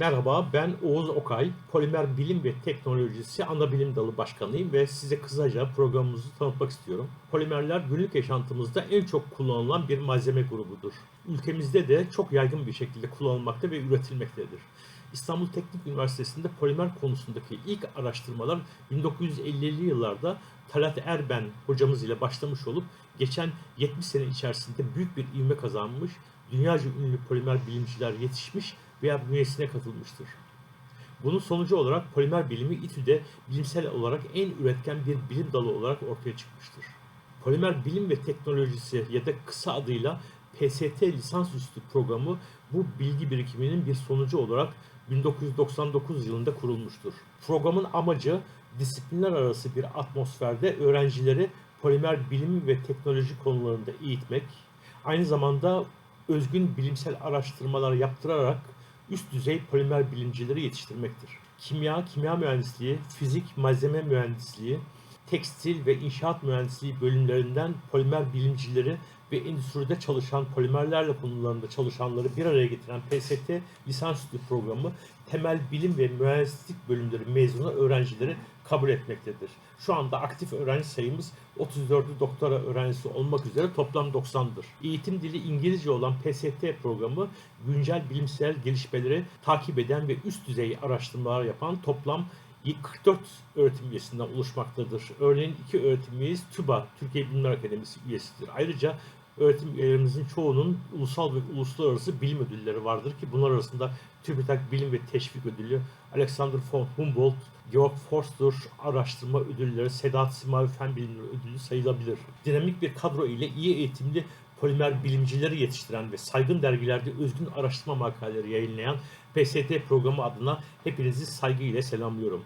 Merhaba, ben Oğuz Okay, Polimer Bilim ve Teknolojisi Anabilim Dalı Başkanıyım ve size kısaca programımızı tanıtmak istiyorum. Polimerler günlük yaşantımızda en çok kullanılan bir malzeme grubudur. Ülkemizde de çok yaygın bir şekilde kullanılmakta ve üretilmektedir. İstanbul Teknik Üniversitesi'nde polimer konusundaki ilk araştırmalar 1950'li yıllarda Talat Erben hocamız ile başlamış olup geçen 70 sene içerisinde büyük bir ivme kazanmış, dünyaca ünlü polimer bilimciler yetişmiş veya bünyesine katılmıştır. Bunun sonucu olarak polimer bilimi İTÜ'de bilimsel olarak en üretken bir bilim dalı olarak ortaya çıkmıştır. Polimer bilim ve teknolojisi ya da kısa adıyla PST lisansüstü programı bu bilgi birikiminin bir sonucu olarak 1999 yılında kurulmuştur. Programın amacı disiplinler arası bir atmosferde öğrencileri polimer bilim ve teknoloji konularında eğitmek, aynı zamanda özgün bilimsel araştırmalar yaptırarak üst düzey polimer bilimcileri yetiştirmektir. Kimya, kimya mühendisliği, fizik, malzeme mühendisliği, tekstil ve inşaat mühendisliği bölümlerinden polimer bilimcileri ve endüstride çalışan polimerlerle konularında çalışanları bir araya getiren PST lisansüstü programı temel bilim ve mühendislik bölümleri mezunu öğrencileri kabul etmektedir. Şu anda aktif öğrenci sayımız 34'ü doktora öğrencisi olmak üzere toplam 90'dır. Eğitim dili İngilizce olan PST programı güncel bilimsel gelişmeleri takip eden ve üst düzey araştırmalar yapan toplam 44 öğretim üyesinden oluşmaktadır. Örneğin iki öğretim üyemiz TÜBA, Türkiye Bilimler Akademisi üyesidir. Ayrıca öğretim üyelerimizin çoğunun ulusal ve uluslararası bilim ödülleri vardır ki bunlar arasında TÜBİTAK Bilim ve Teşvik Ödülü, Alexander von Humboldt, Georg Forster Araştırma Ödülleri, Sedat Simavi Fen Bilimleri Ödülü sayılabilir. Dinamik bir kadro ile iyi eğitimli polimer bilimcileri yetiştiren ve saygın dergilerde özgün araştırma makaleleri yayınlayan PST programı adına hepinizi saygıyla selamlıyorum.